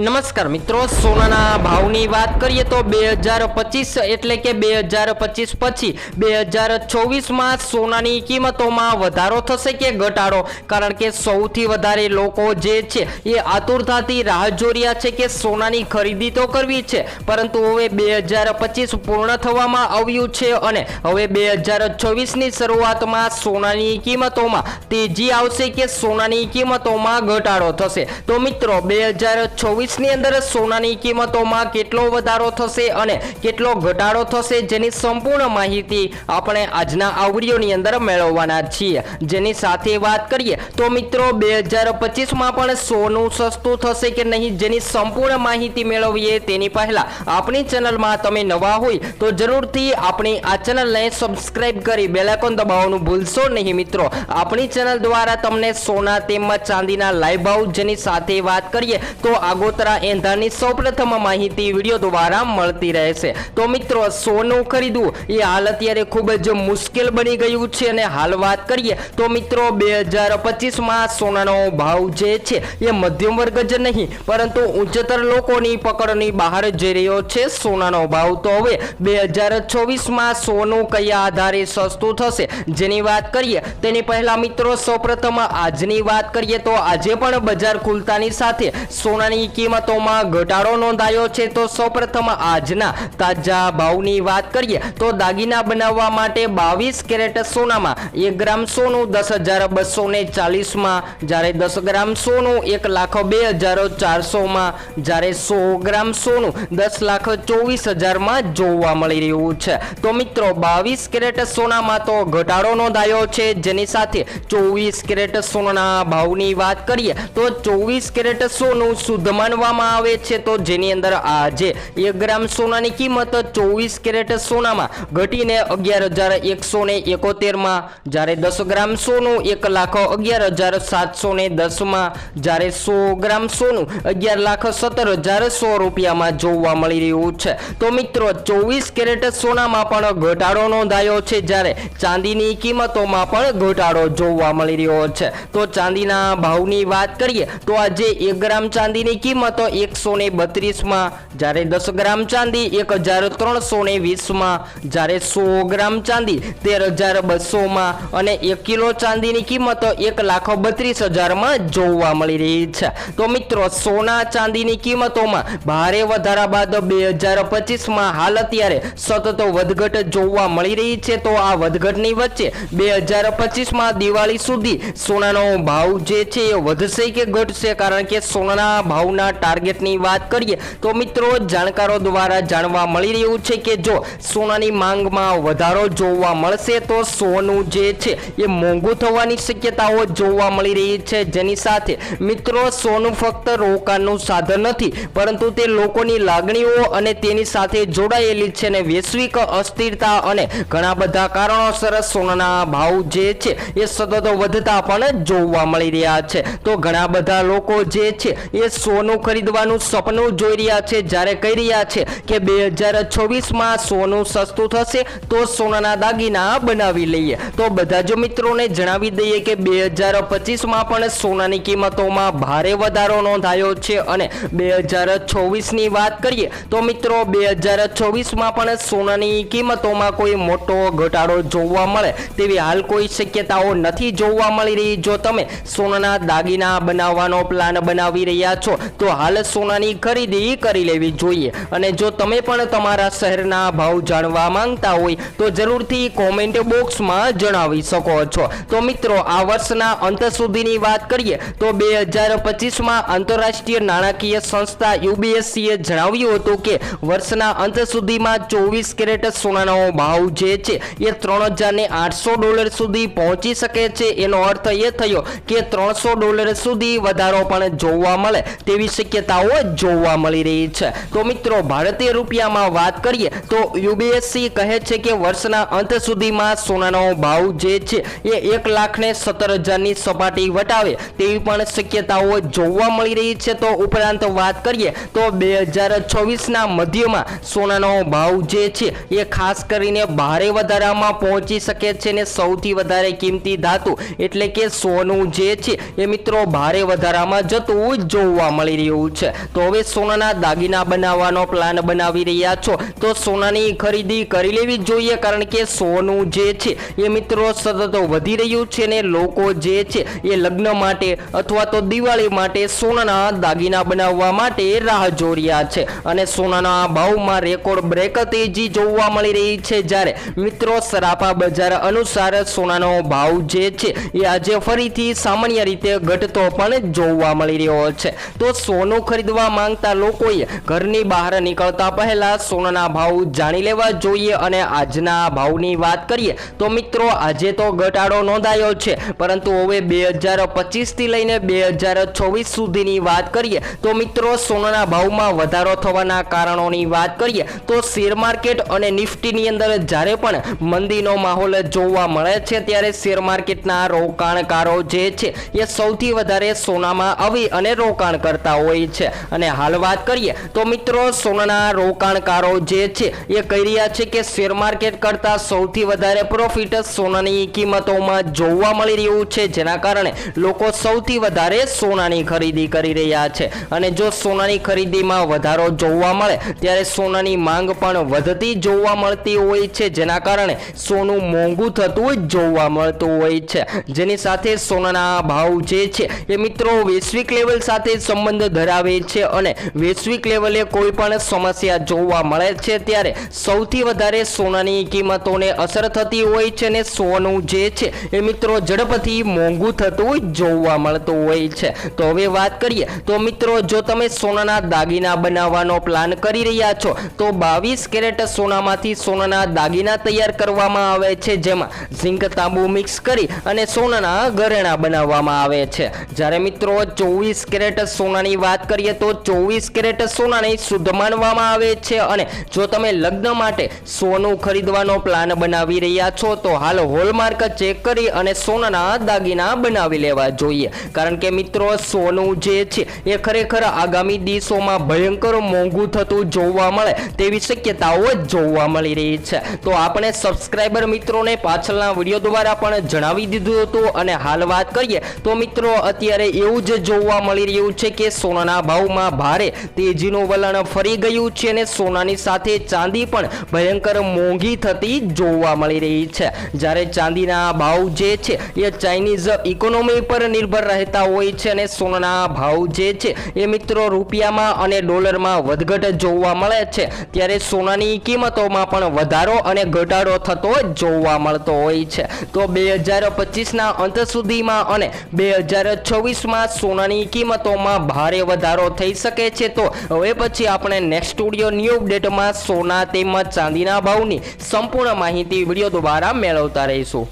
નમસ્કાર મિત્રો, સોનાના ભાવની વાત કરીએ તો બે હજાર પચીસ એટલે કે બે હજાર પચીસ પછી બે હજાર ચોવીસમાં સોનાની કિંમતોમાં વધારો થશે કે ઘટાડો? કારણ કે સૌથી વધારે લોકો જે છે એ આતુરતાથી રાહ જોઈ છે કે સોનાની ખરીદી તો કરવી છે, પરંતુ હવે બે હજાર પચીસ પૂર્ણ થવામાં આવ્યું છે અને હવે બે હજાર ચોવીસની શરૂઆતમાં સોનાની કિંમતોમાં તેજી આવશે કે સોનાની કિંમતોમાં ઘટાડો થશે. તો મિત્રો, બે હજાર ચોવીસની અંદર સોનાની કિંમતોમાં કેટલો વધારો થશે અને કેટલો ઘટાડો થશે જેની સંપૂર્ણ માહિતી આપણે આજના આ વિડીયોની અંદર મેળવવાના છીએ. જેની સાથે વાત કરીએ તો મિત્રો બે હજાર પચીસમાં પણ સોનું સસ્તું થશે કે નહીં જેની સંપૂર્ણ માહિતી મેળવીએ તેની પહેલાં આપણી ચેનલમાં તમે નવા હોય તો જરૂરથી આપણી આ ચેનલને સબસ્ક્રાઇબ કરી બેલાઇકોન દબાવવાનું ભૂલશો નહીં મિત્રો. આપણી ચેનલ દ્વારા તમને સોના તેમજ ચાંદીના લાઈવ ભાવ જેની સાથે વાત કરીએ તો આગોતરા એંધાની સૌપ્રથમ માહિતી વીડિયો દ્વારા મળતી રહેશે તો મિત્રો, સોનું ખરીદવું એ હાલ અત્યારે ખૂબ જ મુશ્કેલ બની ગયું છે અને હાલ વાત કરીએ તો મિત્રો, બે હજાર પચીસમાં સોનાનો ભાવ જે છે એ મધ્યમ વર્ગ જ નહીં, પરંતુ ઉચ્ચતર લોકોની પકડની બહાર જઈ રહ્યો છે સોનાનો ભાવ. તો હવે બે હજાર ચોવીસમાં સોનું કયા આધારે સસ્તું થશે જેની વાત કરીએ, તેની પહેલા મિત્રો, સૌપ્રથમ આજની વાત કરીએ તો આજે પણ બજાર ખુલતાની સાથે સોનાની કિંમતોમાં ઘટાડો નોંધાયો છે, તો સૌપ્રથમ આજના તાજા ભાવની વાત કરીએ, તો દાગીના બનાવવા માટે બાવીસ કેરેટ સોનામાં એક ગ્રામ સોનું દસ હજાર બસો ને ચાલીસમાં, જ્યારે દસ ગ્રામ સોનું એક લાખ બે હજાર ચારસોમાં, જ્યારે સો ગ્રામ સોનું દસ લાખ ચોવીસ હજારમાં જોવા મળી રહ્યું છે. તો મિત્રો, બાવીસ કેરેટ સોનામાં તો ઘટાડો નોંધાયો છે, જેની સાથે ચોવીસ કેરેટ સોનાના ભાવની વાત કરીએ, તો ચોવીસ કેરેટ સોનું શુદ્ધ માનવામાં આવે છે તો જેની અંદર આજે એક ગ્રામ સોનાની કિંમત ચોવીસ કેરેટ સોનામાં ઘટીને અગિયાર હજાર એકસો ને એકોતેરમાં. જ્યારે દસ ગ્રામ સોનું એક લાખ અગિયાર હજાર સાતસો ને દસમાં. જ્યારે સો ગ્રામ સોનું અગિયાર લાખ સત્તર હજાર સો રૂપિયામાં જોવા મળી રહ્યું છે. તો મિત્રો, ચોવીસ કેરેટ સોનામાં પણ ઘટાડો નોંધાયો છે. જ્યારે ચાંદીની કિંમતોમાં પણ ઘટાડો જોવા મળી રહ્યો છે. તો ચાંદીના ભાવની વાત કરીએ તો આજે એક ગ્રામ ચાંદીની કિંમત એકસો ને બત્રીસમાં, જ્યારે દસ ગ્રામ ચાંદી એક હજાર ત્રણસો ને વીસમાં, જ્યારે સો ગ્રામ ચાંદી તેર હજાર બસોમાં અને એક કિલો ચાંદીની કિંમત એક લાખ બત્રીસ હજારમાં જોવા મળી રહી છે. તો મિત્રો, સોના ચાંદીની કિંમતોમાં ભારે વધારા બાદ બે હજાર પચીસમાં હાલ અત્યારે સતત વધઘટ જોવા મળી રહી છે. તો આ વધઘટની વચ્ચે બે હજાર પચીસમાં દિવાળી સુધી સોનાનો ભાવ જે છે એ વધશે કે ઘટશે? કારણ કે સોનાના ભાવના ટાર્ગેટની વાત કરીએ, તો મિત્રો જાણકારો દ્વારા જાણવા મળી રહ્યું છે કે જો સોનાની માંગમાં વધારો જોવા મળશે, તો સોનું જે છે એ મોંઘું થવાની શક્યતાઓ જોવા મળી રહી છે. જેની સાથે મિત્રો સોનું ફક્ત રોકાણનું સાધન નથી, પરંતુ તે લોકોની લાગણીઓ અને તેની સાથે જોડાયેલી છે અને વૈશ્વિક અસ્થિરતા અને ઘણા બધા કારણોસર સોનાના ભાવ જે છે એ સતત વધતા પણ જોવા મળી રહ્યા છે. તો ઘણા બધા લોકો જે છે એ સોનું ખરીદવાનું સપનું જોઈ રહ્યા છે. જ્યારે કહી રહ્યા છે કે બે હજાર ચોવીસમાં સોનું સસ્તું થશે તો સોનાના દાગીના બનાવી લઈએ. તો બધા જો મિત્રોને જણાવી દઈએ કે બે હજાર પચીસમાં પણ સોનાની કિંમતોમાં ભારે વધારો નોંધાયો છે અને બે હજાર ચોવીસની વાત કરીએ તો મિત્રો, બે હજાર ચોવીસમાં પણ સોનાની કિંમતોમાં કોઈ મોટો ઘટાડો જોવા મળે તેવી હાલ કોઈ શક્યતાઓ નથી જોવા મળી રહી. જો તમે સોનાના દાગીના બનાવવાનો પ્લાન બનાવી રહ્યા છો, તો હાલ સોનાની ખરીદી કરી લેવી જોઈએ. અને જો તમે પણ તમારા શહેરના ભાવ જાણવા માંગતા હોય, તો જરૂરથી કોમેન્ટ બોક્સમાં જણાવી શકો છો. તો મિત્રો, આ વર્ષના અંત સુધીની વાત કરીએ, તો બે હજાર પચીસમાં આંતરરાષ્ટ્રીય નાણાકીય સંસ્થા યુબીએસસીએ જણાવ્યું હતું કે, વર્ષના અંત સુધીમાં ચોવીસ કેરેટ સોનાનો ભાવ જે છે, એ ત્રણ હજારને આઠસો ડોલર સુધી પહોંચી શકે છે. એનો અર્થ એ થયો કે ત્રણસો ડોલર સુધી વધારો પણ જોવા મળે. તેવી શક્યતાઓ જોવા મળી રહી છે. તો મિત્રો, ભારતીય રૂપિયામાં વાત કરીએ તો યુબીએસસી કહે છે કે વર્ષના અંત સુધીમાં સોનાનો ભાવ જે છે એ એક લાખને સત્તર હજારની સપાટી વટાવે તેવી પણ શક્યતાઓ જોવા મળી રહી છે. તો ઉપરાંત વાત કરીએ તો બે હજાર ચોવીસના મધ્યમાં સોનાનો ભાવ જે છે એ ખાસ કરીને ભારે વધારામાં પહોંચી શકે છે ને સૌથી વધારે કિંમતી ધાતુ એટલે કે સોનું જે છે એ મિત્રો, ભારે વધારામાં જતું જોવા મળી રહ્યું છે. તો હવે સોનાના દાગીના બનાવવાનો પ્લાન બનાવી રહ્યા છો. તો સોનાની ખરીદી કરી લેવી જોઈએ કારણ કે સોનું જે છે એ મિત્રો સતત વધી રહ્યું છે ને લોકો જે છે એ લગ્ન માટે અથવા તો દિવાળી માટે સોનાના દાગીના બનાવવા માટે રાહ જોઈ રહ્યા છે. અને સોનાના ભાવમાં રેકોર્ડ બ્રેક તેજી જોવા મળી રહી છે જ્યારે મિત્રો સરાફા બજાર અનુસાર સોનાનો ભાવ જે છે એ આજે ફરીથી સામાન્ય રીતે ઘટતો પણ જોવા મળી રહ્યો છે. તો સોનું ખરીદવા માંગતા લોકોએ ઘરની બહાર નીકળતા પહેલા સોનાના ભાવ જાણી લેવા જોઈએ અને આજના ભાવની વાત કરીએ તો મિત્રો, આજે તો ઘટાડો નોંધાયો છે, પરંતુ હવે બે હજાર પચીસથી લઈને બે હજાર ચોવીસ સુધીની વાત કરીએ તો મિત્રો, સોનાના ભાવમાં વધારો થવાના કારણોની વાત કરીએ તો શેર માર્કેટ અને નિફ્ટીની અંદર જ્યારે પણ મંદીનો માહોલ જોવા મળે છે, ત્યારે શેર માર્કેટના રોકાણકારો જે છે, એ સૌથી વધારે સોનામાં આવી અને રોકાણ કરતા હોય છે. અને હાલ વાત કરીએ તો મિત્રો સોનાના રોકાણકારો જે છે, એ કહી રહ્યા છે કે શેર માર્કેટ કરતાં સૌથી વધારે પ્રોફિટ સોનાની કિંમતોમાં જોવા મળી રહ્યું છે. જેના કારણે લોકો સૌથી વધારે સોનાની ખરીદી કરી રહ્યા છે. અને જો સોનાની ખરીદીમાં વધારો જોવા મળે, ત્યારે સોનાની માંગ પણ વધતી જોવા મળતી હોય છે. જેના કારણે સોનું મોંઘું થતું જોવા મળતું હોય છે. જેની સાથે સોનાના ભાવ જે છે, એ મિત્રો વૈશ્વિક લેવલ સાથે સંબંધ ધરાવે છે અને વૈશ્વિક લેવલે કોઈ પણ સમસ્યા જોવા મળે છે ત્યારે સૌથી વધારે સોનાની કિંમતોને અસર થતી હોય છે અને સોનું જે છે એ મિત્રો ઝડપથી મોંઘું થતું જોવા મળતું હોય છે. તો હવે વાત કરીએ, તો મિત્રો જો તમે સોનાના દાગીના બનાવવાનો પ્લાન કરી રહ્યા છો, તો બાવીસ કેરેટ સોનામાંથી સોનાના દાગીના તૈયાર કરવામાં આવે છે, જેમાં ઝીંક તાંબુ મિક્સ કરી અને સોનાના ઘરેણા બનાવવામાં આવે છે. જ્યારે મિત્રો ચોવીસ કેરેટ સોનાની વાત કરીએ તો ચોવીસ કેરેટ સોનાને શુદ્ધ માનવામાં આવે છે અને જો તમે લગ્ન માટે સોનું ખરીદવાનો પ્લાન બનાવી રહ્યા છો, તો હાલ હોલમાર્ક ચેક કરી અને સોનાના દાગીના બનાવી લેવા જોઈએ. કારણ કે મિત્રો, સોનું જે છે, એ ખરેખર આગામી દિવસોમાં ભયંકર મોંઘું થતું જોવા મળે તેવી શક્યતાઓ જોવા મળી રહી છે. તો આપણે સબસ્ક્રાઇબર મિત્રોને પાછળના વીડિયો દ્વારા પણ જણાવી દીધું હતું અને હાલ વાત કરીએ, તો મિત્રો, અત્યારે એવું જ જોવા મળી રહ્યું છે કે સોનાના ભાવમાં ભારે તેજીનું વલણ ફરી ગયું છે અને સોનાની સાથે ચાંદી પણ ભયંકર મોંઘી થતી જોવા મળી રહી છે. જ્યારે ચાંદીના ભાવ જે છે એ ચાઇનીઝ ઇકોનોમી પર નિર્ભર રહેતા હોય છે અને સોનાના ભાવ જે છે એ મિત્રો રૂપિયામાં અને ડોલરમાં વધઘટ જોવા મળે છે. ત્યારે સોનાની કિંમતોમાં પણ વધારો અને ઘટાડો થતો જોવા મળતો હોય છે. તો બે હજાર પચીસના અંત સુધીમાં અને બે હજાર છવ્વીસમાં સોનાની કિંમતોમાં ભારે વધારો થઈ શકે છે તો હવે પછી આપણે નેક્સ્ટ સ્ટુડિયો ન્યૂ અપડેટમાં સોના તેમજ ચાંદીના ભાવની સંપૂર્ણ માહિતી વીડિયો દ્વારા મેળવતા રહીશું.